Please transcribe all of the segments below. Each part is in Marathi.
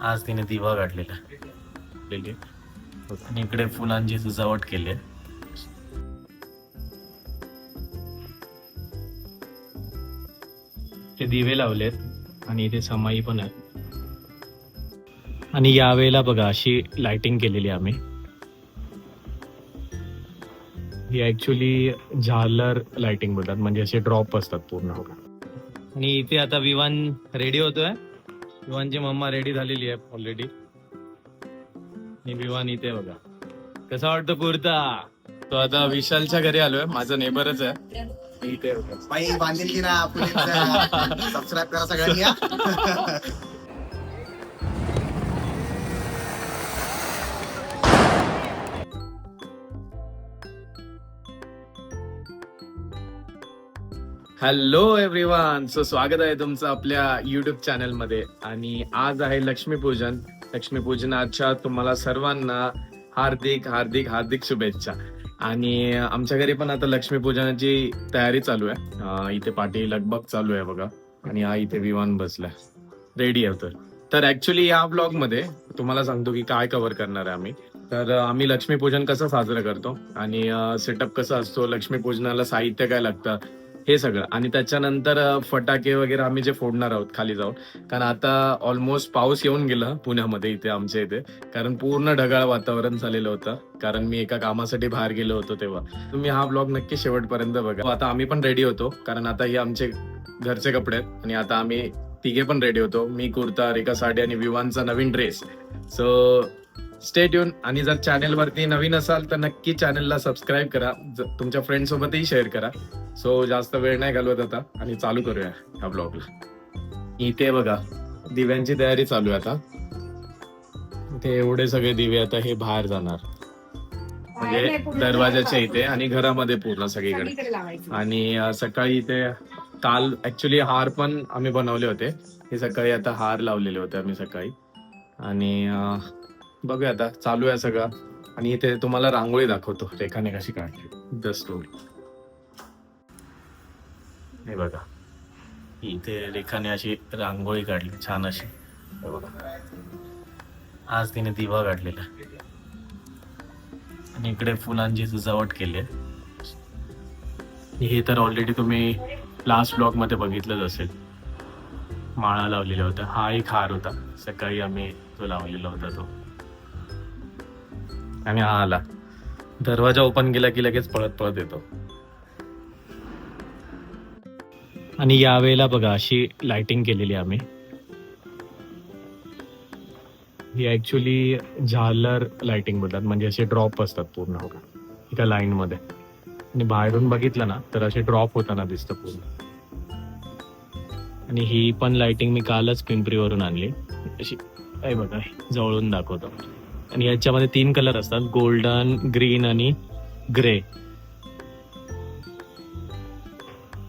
आज तिने दिवा काढलेला लेली. आणि इकडे फुलांची सजावट केली आहे. ते दिवे लावलेत आणि इथे समाई पण आहे आणि यावेळेला बघा अशी लाइटिंग केलेली आहे आम्ही. ही ऍक्च्युली झालर लाइटिंग बोलतात म्हणजे असे ड्रॉप असतात पूर्ण. बघा आणि इथे आता विवान रेडी होतोय. विवानची मम्मा रेडी झालेली आहे ऑलरेडी आणि विवान इथे बघा. कसा वाटतो कुर्ता? तो आता विशालच्या घरी आलोय माझा नेबरच आहे. इथे बघा. बाई बांधील की ना सबस्क्राईब करा सगळ्यांनी हॅलो एव्हरीवन सो स्वागत आहे तुमचं आपल्या युट्यूब चॅनलमध्ये आणि आज आहे लक्ष्मीपूजन लक्ष्मीपूजनाच्या तुम्हाला सर्वांना हार्दिक हार्दिक हार्दिक शुभेच्छा. आणि आमच्या घरी पण आता लक्ष्मीपूजनाची तयारी चालू आहे. इथे पाठी लगबग चालू आहे बघा. आणि हा इथे विमान बसलाय. रेडी आहे तर. तर ऍक्च्युली या ब्लॉगमध्ये तुम्हाला सांगतो की काय कव्हर करणार आहे आम्ही. तर आम्ही लक्ष्मीपूजन कसं साजरं करतो आणि सेटअप कसं असतो लक्ष्मीपूजनाला साहित्य काय लागतं हे सगळं. आणि त्याच्यानंतर फटाके वगैरे आम्ही जे फोडणार आहोत खाली जाऊन. कारण आता ऑलमोस्ट पाऊस येऊन गेला पुण्यामध्ये इथे आमच्या इथे. कारण पूर्ण ढगाळ वातावरण झालेलं होतं. कारण मी एका कामासाठी बाहेर गेलो होतो तेव्हा. तुम्ही हा ब्लॉग नक्की शेवटपर्यंत बघा. आता आम्ही पण रेडी होतो. कारण आता हे आमचे घरचे कपडे आहेत. आणि आता आम्ही तिघे पण रेडी होतो. मी कुर्ता रेखा साडी आणि विवानचा नवीन ड्रेस सो स्टेट येऊन आणि जर चॅनेल वरती नवीन असाल तर नक्की चॅनलला सबस्क्राईब करा. तुमच्या फ्रेंड सोबतही शेअर करा. सो जास्त वेळ नाही घालवत आता. आणि चालू करूया ह्या ब्लॉगला इथे बघा. दिव्यांची तयारी चालू आहे आता. इथे एवढे सगळे दिवे आता हे बाहेर जाणार. म्हणजे दरवाजाच्या इथे आणि घरामध्ये पूर्ण सगळीकडे. आणि सकाळी इथे काल ऍक्च्युली हार पण आम्ही बनवले होते. हे सकाळी आता हार लावलेले होते आम्ही सकाळी. आणि बघूया आता चालू आहे सगळं. आणि इथे तुम्हाला रांगोळी दाखवतो रेखाने कशी काढली. द स्टोरी हे बघा. इथे रेखाने अशी रांगोळी काढली छान अशी. बघा. आज तिने दिवा काढलेला. आणि इकडे फुलांची सजावट केली आहे. हे तर ऑलरेडी तुम्ही लास्ट ब्लॉगमध्ये बघितलंच असेल. माळा लावलेला होता. हा एक हार होता. सकाळी आम्ही तो लावलेला होता तो. आणि हा आला. दरवाजा ओपन केला की लगेच पळत पळत येतो. आणि यावेळेला बघा अशी लाइटिंग केलेली आम्ही. ही ऍक्च्युली झालर लाइटिंग बोलतात. म्हणजे असे ड्रॉप असतात पूर्ण बघा. एका लाईन मध्ये. आणि बाहेरून बघितलं ना तर असे ड्रॉप होताना दिसतं पूर्ण. आणि ही पण लाइटिंग मी कालच पिंपरीवरून आणली. अशी आहे बघा जवळून दाखवतो. आणि याच्यामध्ये तीन कलर असतात. गोल्डन ग्रीन आणि ग्रे.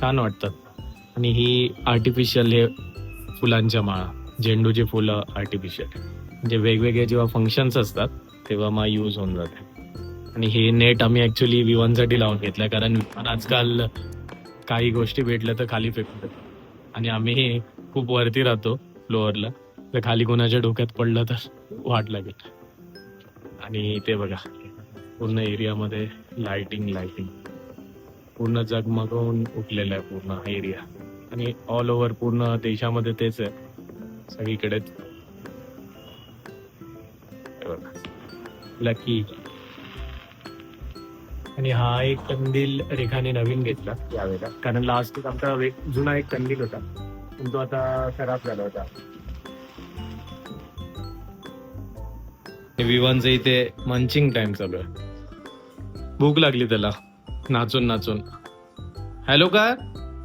छान वाटतात आणि ही आर्टिफिशियल हे फुलांच्या माळा. झेंडूची फुलं आर्टिफिशियल म्हणजे वेगवेगळे जेव्हा फंक्शन्स असतात तेव्हा मग यूज होऊन जाते. आणि हे नेट आम्ही ऍक्च्युली विवांसाठी लावून घेतलं कारण विमान आजकाल काही गोष्टी भेटल्या तर खाली फेकतात आणि आम्ही खूप वरती राहतो फ्लोअरला तर खाली कोणाच्या डोक्यात पडलं तर वाट लागेल. आणि ते बघा पूर्ण एरियामध्ये लाइटिंग लाइटिंग पूर्ण जगमगवून उठलेला आहे पूर्ण एरिया आणि ऑल ओव्हर पूर्ण देशामध्ये तेच आहे. सगळीकडेच. लकी आणि हा एक कंदील रेखाने नवीन घेतला यावेळेला. कारण लास्ट आमचा जुना एक कंदील होता. पण तो आता खराब झाला होता. विवांचं इथे मंचिंग टाइम चालू आहे. भूक लागली त्याला. नाचून नाचून. हॅलो का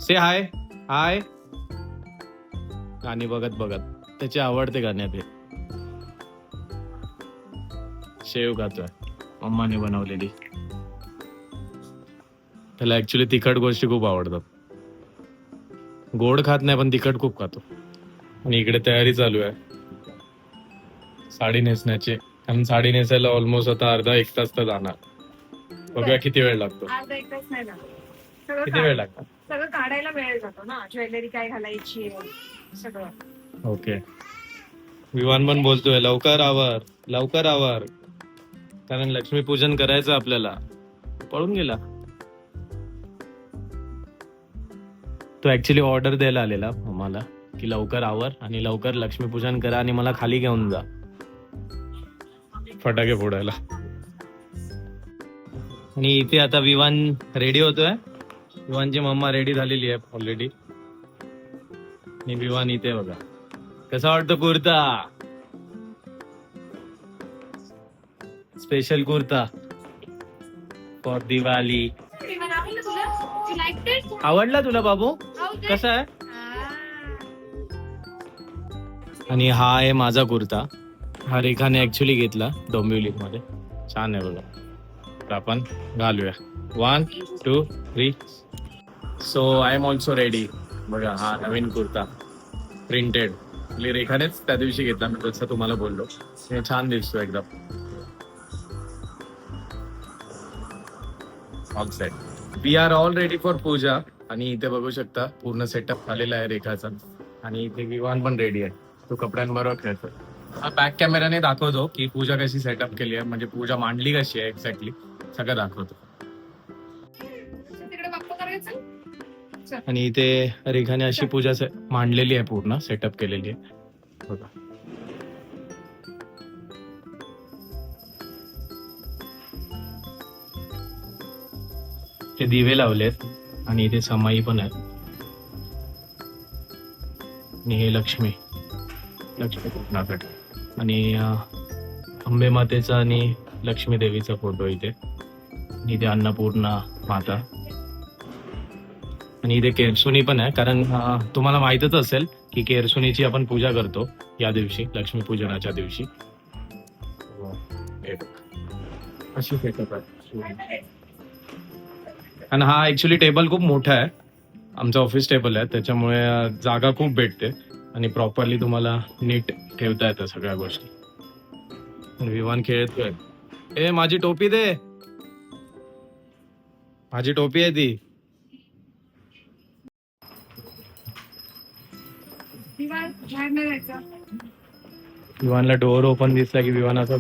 से हाय हाय गाणी बघत बघत. त्याचे आवडते गाणे ते शेव खातोय मम्माने बनवलेली. त्याला ऍक्च्युली तिखट गोष्टी खूप आवडतात. गोड खात नाही पण तिखट खूप खातो. आणि इकडे तयारी चालू आहे. साडी नेसण्याची. कारण साडी नेसायला ऑलमोस्ट आता अर्धा एक तास तर जाणार. बघूया किती वेळ लागतो. अर्धा एक तास नाही लागत. सगळं किती वेळ लागतो सगळं काढायला वेळ जातो ना. ज्वेलरी काय घालायची सगळं. ओके. विवान पण बोलतोय लवकर आवर लवकर आवर. कारण लक्ष्मीपूजन करायचं आपल्याला. पळून गेला. तो ऍक्च्युली ऑर्डर द्यायला आलेला मला की लवकर आवर आणि लवकर लक्ष्मीपूजन करा आणि मला खाली घेऊन जा. फटाके फोडायला. आणि इथे आता विवान रेडी होतोय. विवानची मम्मा रेडी झालेली आहे ऑलरेडी आणि विवान इथे बघा. कसा वाटतो कुर्ता? स्पेशल कुर्ता. फॉर दिवाळी. आवडला तुला बाबू? कसा आहे? आणि हा आहे माझा कुर्ता. हा रेखाने ऍक्च्युली घेतला डोंबिवली मध्ये. छान आहे बघा. तर आपण घालूया. One two three so I am also ready बघा हा नवीन कुर्ता. प्रिंटेड रेखानेच त्या दिवशी घेतला. मी जसं तुम्हाला बोललो. हे छान दिसतो एकदम. All set we are all ready for puja. आणि इथे बघू शकता पूर्ण सेटअप आलेला आहे रेखाचा. आणि इथे विवान पण रेडी आहे. तो कपड्यांबरोबर खेळतो बॅक कॅमेराने दाखवतो की पूजा कशी सेटअप केली आहे म्हणजे पूजा मांडली कशी आहे एक्झॅक्टली सगळं दाखवतो. आणि इथे रेखाने अशी पूजा से- मांडलेली आहे पूर्ण सेटअप केलेली आहे. बघा. ते दिवे लावलेत आणि इथे समाई पण आहे आणि हे लक्ष्मी. लक्ष्मी नागट आणि अंबे मातेचा आणि लक्ष्मी देवीचा फोटो इथे. इथे अन्नपूर्णा माता. आणि इथे केरसुनी पण आहे कारण तुम्हाला माहितच असेल की केरसुनीची आपण पूजा करतो या दिवशी लक्ष्मी पूजनाच्या दिवशी. अशी आणि हा ऍक्च्युली टेबल खूप मोठा आहे. आमचा ऑफिस टेबल आहे त्याच्यामुळे जागा खूप भेटते. आणि प्रॉपरली तुम्हाला नीट ठेवता येतं सगळ्या गोष्टी. विमान खेळतोय ए माझी टोपी दे. माझी टोपी आहे ती. विमानला डोअर ओपन दिसला की विमानाचा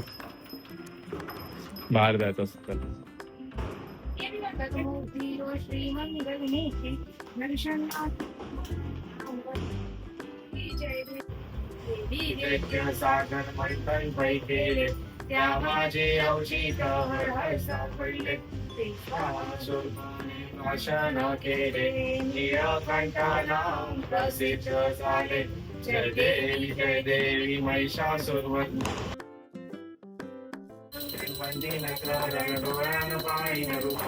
बाहेर जायचं असतं सागर मंथन पैकेले त्या माझे अवचित हर सापडले. भाषण केले निळकंठानाम प्रसिद्ध झाले जय देवी जय देवी महिषासुरवत वंदिन रूप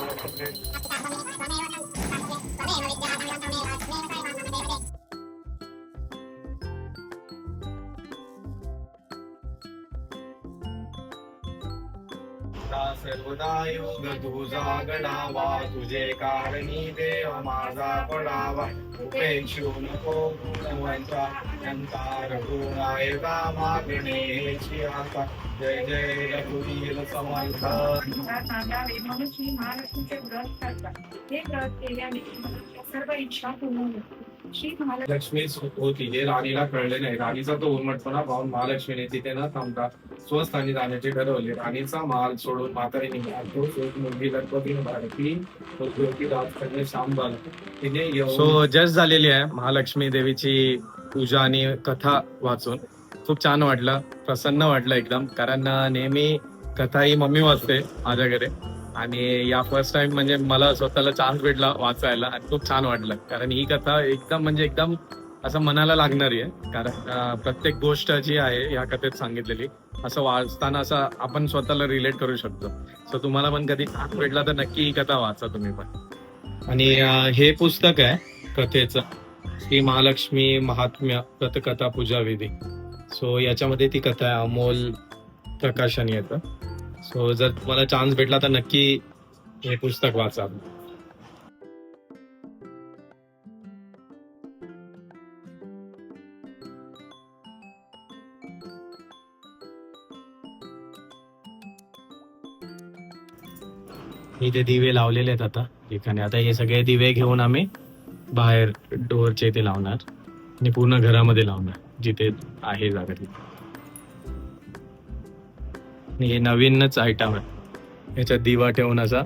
सर्वदा योग तुझा गणावा तुझे कारणी देव माझा पडावा. उपेक्षू नको गुणवंता नंतर गुणायका मागणेची आता जय जय रघुवीर समर्थ. घरात महालक्ष्मीचे व्रत करतात. हे व्रत केल्याने सर्व इच्छा पूर्ण होते. लक्ष्मी होती. हे राणीला कळले नाही. राणीचा तो उन्मटपणा पाहून महालक्ष्मीने तिथे न थांबता स्वस्थानी जाण्याचे ठरवले. राणीचा माल सोडून म्हातारीने तो एक मुलगी भारती ज्योती राजकन्या शांबाल तिने सो जस्ट झालेली आहे. महालक्ष्मी देवीची पूजा आणि कथा वाचून. खूप छान वाटलं. प्रसन्न वाटलं एकदम. कारण नेहमी कथा ही मम्मी वाचते माझ्याकडे. आणि या फर्स्ट टाइम म्हणजे मला स्वतःला चान्स भेटला वाचायला आणि खूप छान वाटलं. कारण ही कथा एकदम म्हणजे एकदम असं मनाला लागणारी आहे. कारण प्रत्येक गोष्ट जी आहे या कथेत सांगितलेली असं वाचताना असं आपण स्वतःला रिलेट करू शकतो. सो तुम्हाला पण कधी चान्स भेटला तर नक्की ही कथा वाचा तुम्ही पण. आणि हे पुस्तक आहे कथेचं श्री महालक्ष्मी महात्म्य कथा पूजा विधी सो याच्यामध्ये ती कथा आहे अमोल प्रकाशन येतं. सो जर तुम्हाला चान्स भेटला तर नक्की हे पुस्तक वाचा. इथे दिवे लावलेले आहेत आता ठिकाणी आता हे सगळे दिवे घेऊन आम्ही बाहेर डोअरच्या इथे लावणार आणि पूर्ण घरामध्ये लावणार जिथे आहे जागा तिथे. आणि हे नवीनच आयटम आहे. याच्यात दिवा ठेवून असा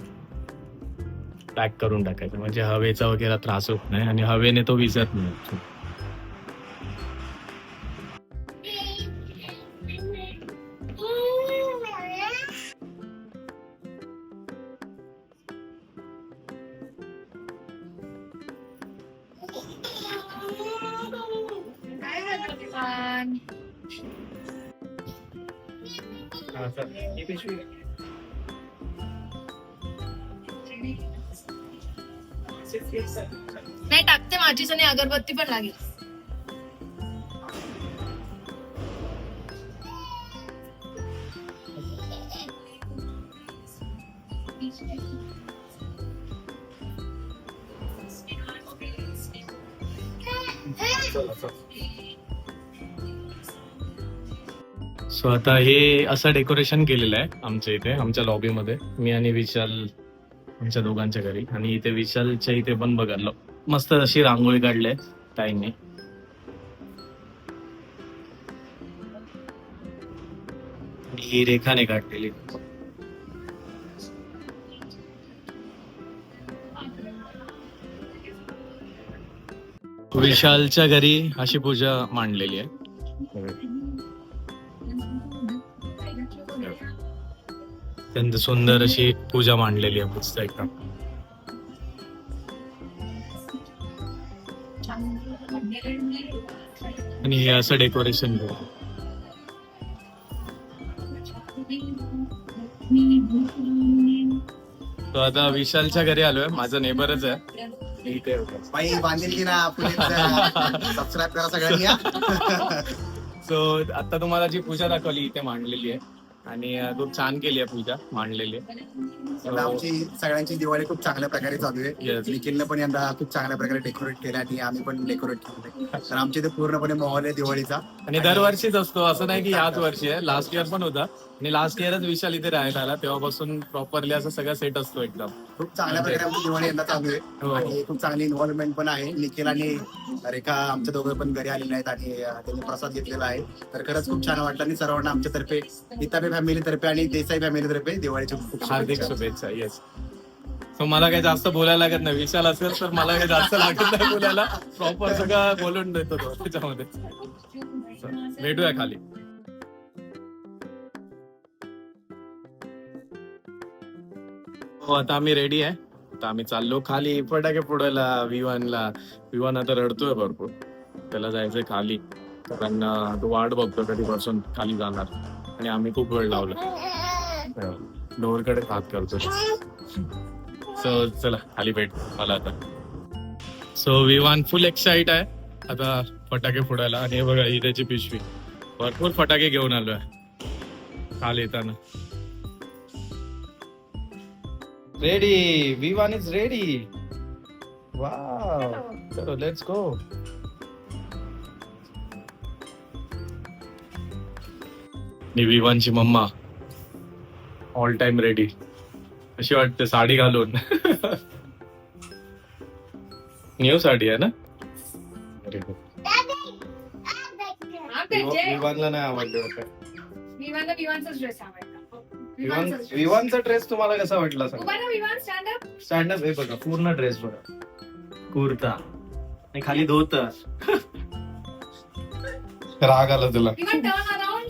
पॅक करून टाकायचा. म्हणजे हवेचा वगैरे त्रास होत नाही आणि हवेने तो विजत नाही. नाही टाकते माझीच आणि अगरबत्ती पण लागेल. सो आता हे असं डेकोरेशन केलेलं आहे आमच्या इथे आमच्या लॉबीमध्ये मी आणि विशाल आमच्या दोघांच्या घरी. आणि इथे विशालच्या इथे पण बघायला. मस्त अशी रांगोळी काढली ताईंनी. ही रेखाने काढलेली. विशालच्या घरी अशी पूजा मांडलेली आहे. अत्यंत सुंदर अशी पूजा मांडलेली आहे मस्त एकदम. आणि हे असं डेकोरेशन तो आता विशालच्या घरी आलोय माझं नेबरच आहे. इथे बाई बांधील की ना सबस्क्राईब करा सगळ्यांनी. सो आता तुम्हाला जी पूजा दाखवली इथे मांडलेली आहे. आणि खूप छान केली आहे पूजा मांडलेली. आमची सगळ्यांची दिवाळी खूप चांगल्या प्रकारे चालू आहे. Yes. निखिलने पण यंदा खूप चांगल्या प्रकारे डेकोरेट केलं आणि आम्ही पण डेकोरेट केलं. तर आमच्या इथे पूर्णपणे माहोल आहे दिवाळीचा. आणि दरवर्षीच असतो असं नाही की ह्याच वर्षी आहे लास्ट इयर पण होता. आणि लास्ट इयरच विशाल इथे राहायला आला तेव्हापासून प्रॉपरली असं सगळं सेट असतो एकदम. खूप चांगल्या प्रकारे आमची दिवाळी यंदा चालू हो. आहे आणि खूप चांगली इन्व्हॉल्वमेंट पण आहे. निखिल आणि रेखा आमच्या दोघं पण घरी आलेले आहेत आणि अं, त्यांनी प्रसाद घेतलेला आहे. तर खरंच खूप छान वाटलं आणि सर्वांना आमच्यातर्फे निताबे फॅमिली तर्फे आणि देसाई फॅमिली तर्फे दिवाळीच्या खूप खूप हार्दिक शुभेच्छा. शुभेच्छा येस सो मला काही जास्त बोलायला लागत नाही. विशाल असेल तर मला काही जास्त लागत नाही बोलायला. प्रॉपर सगळं बोलून देतो तो त्याच्यामध्ये. So, भेटूया खाली. हो आता आम्ही रेडी आहे. आता आम्ही चाललो खाली. फटाके फोडायला विवानला विवान आता रडतोय भरपूर. त्याला जायचंय खाली. कारण तो वाट बघतो कधीपासून खाली जाणार. आणि आम्ही खूप वेळ लावला. डोरकडे हात करतो सो चला खाली भेट. मला आता. सो विवान फुल एक्साइट आहे. आता फटाके फोडायला. आणि हे बघा ही त्याची पिशवी. भरपूर फटाके घेऊन आलोय. काल येताना. Ready Vivan is ready wow चलो लेट्स गो विवानची मम्मा. ऑल टाइम रेडी अशी वाटते साडी घालून. न्यू साडी आहे ना? जे- विवानला नाही आवडलं होतं. विवानला विवानचाच ड्रेस आवडला. विवान. विवानचा ड्रेस तुम्हाला कसा वाटला सांग? उभा राहा, विवान स्टँड अप स्टँडअप हे बघा पूर्ण ड्रेस बघा. कुर्ता. आणि खाली धोतर. राग आला तुला. Vivan turn around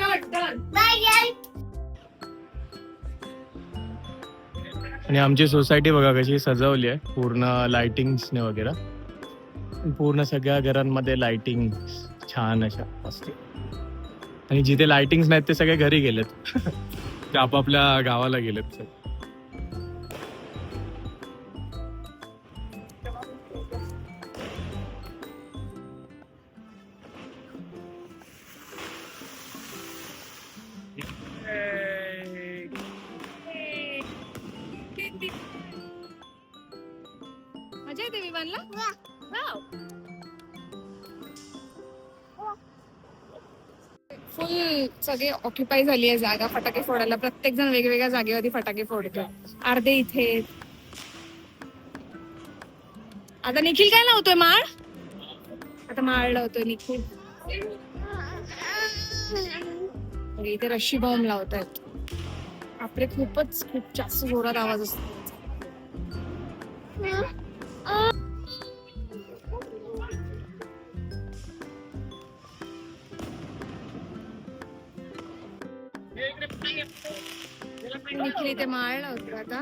turn turn आणि आमची सोसायटी बघा कशी सजवली आहे. पूर्ण लाइटिंग्सने वगैरे. पूर्ण सगळ्या घरांमध्ये लाइटिंग छान अशा. असते आणि जिथे लाइटिंग नाहीत ते सगळे घरी गेलेत. ते आपापल्या गावाला गेलेत मजा येते विमानला? सगळे ऑक्युपाय झाली आहे जागा फटाके फोडायला. प्रत्येक जण वेगवेगळ्या जागेवरती फटाके फोडतो अर्धे इथे. आता निखिल काय लावतोय? माळ? आता माळ लावतोय निखिल. इथे रशी बॉम्ब लावतायत. आपले खूपच खूप जास्त जोरात आवाज असतो. निखिल इथे माळ लावतो आता.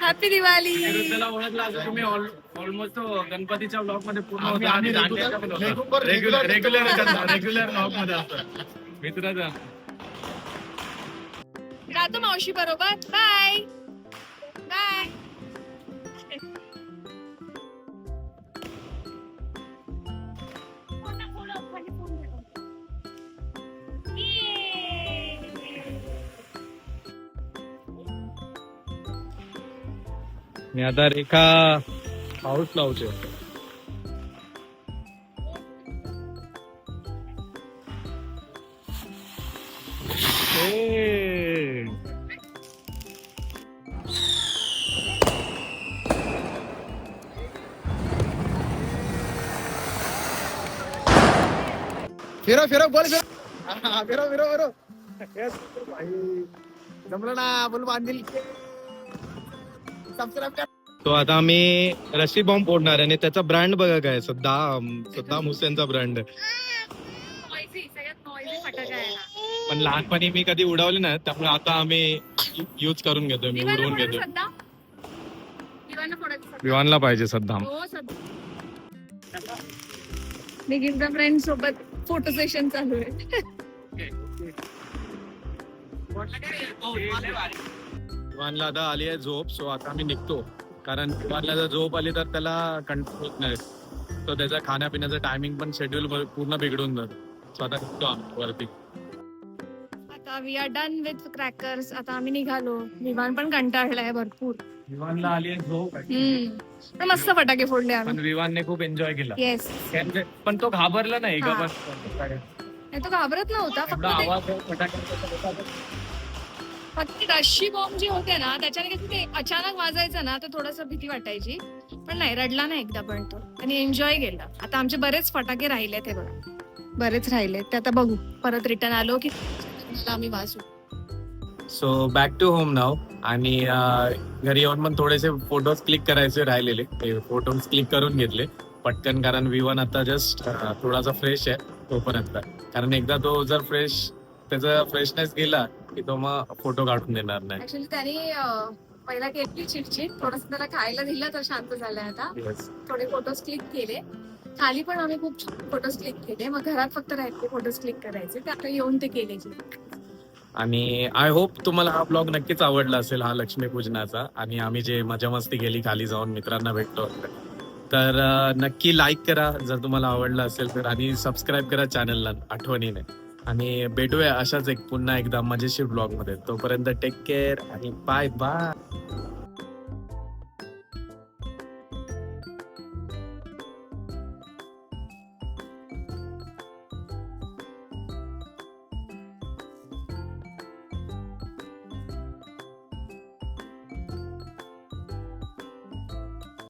हॅपी दिवाळी त्याला ओळखला तुम्ही ऑलमोस्ट गणपतीच्या ब्लॉगमध्ये पूर्ण होता. आणि रेग्युलर regular- रेग्युलर रेग्युलर ब्लॉगमध्ये असतो. मित्राचा राहतो मावशी बरोबर. बाय मी आता रेखा पाऊस लावचे फिरो फिरो बोल फिरो. फिरो फिरो फिरो. जमलं ना बोल बांधील. तो आता आम्ही रशी बॉम्ब फोडणार आहे आणि त्याचा ब्रँड बघा काय सद्दाम सद्दाम हुसेनचा ब्रँड हा. पण लहानपणी मी कधी उडवले नाही त्यामुळे आता आम्ही युज करून घेतो मी उडवून घेतो? विवानला पाहिजे सद्दाम. हो फ्रेंड सोबत फोटो सेशन चालू आहे. विवानला आता आली आहे झोप सो आता आम्ही निघतो. कारण विवानला जर झोप आली तर त्याला कंट्रोल होत नाही. तो त्याचा खाण्यापिण्याचं टायमिंग पण शेड्यूल पूर्ण बिघडून जात. सो आता निघतो आम्ही वरती. आता we are done with crackers आता आम्ही निघालो. विमान पण कंटाळलाय भरपूर. विवानला आली आहे झोप. हम्म. पण मस्त फटाके फोडले पण आम्ही विवानने खूप एन्जॉय केला. येस पण तो घाबरला नाही का हा. नाही तो घाबरत नव्हता. फक्त एवढा ते- आवाज फटाक्यांचा होता. फक्त रशी बॉम्ब जे होते ना त्याच्याने कसं ते अचानक वाजायचं ना तर थोडस भीती वाटायची. पण नाही रडला नाही एकदा पण तो. आणि एन्जॉय केला. आता आमचे बरेच फटाके राहिले ते बघा. बरेच राहिले ते आता बघू. परत रिटर्न आलो की आम्ही वाजू so back to home now आणि अं, घरी येऊन पण थोडेसे फोटोज क्लिक करायचे राहिलेले. ते फोटोज क्लिक करून घेतले. पटकन कारण विवन आता जस्ट थोडासा फ्रेश आहे तोपर्यंत. कारण एकदा तो जर फ्रेश त्याचा फ्रेशनेस गेला की तो मग फोटो काढून देणार नाही. ऍक्च्युली त्यांनी अं, पहिला केली चिडचिड. थोडस त्याला खायला दिलं तर शांत झालाय आता. थोडे फोटोज क्लिक केले. खाली पण आम्ही खूप फोटोज क्लिक केले. मग घरात फक्त राहिले फोटोज क्लिक करायचे. ते आता येऊन ते केले आणि आय होप तुम्हाला हा ब्लॉग नक्कीच आवडला असेल हा लक्ष्मीपूजनाचा आणि आम्ही जे मजा मस्ती केली खाली जाऊन मित्रांना भेटतो तर अं, नक्की लाईक करा. जर तुम्हाला आवडलं असेल तर. आणि सबस्क्राईब करा चॅनलला आठवणीने. आणि भेटूया अशाच एक पुन्हा एकदा मजेशीर ब्लॉगमध्ये. तोपर्यंत टेक केअर आणि बाय बाय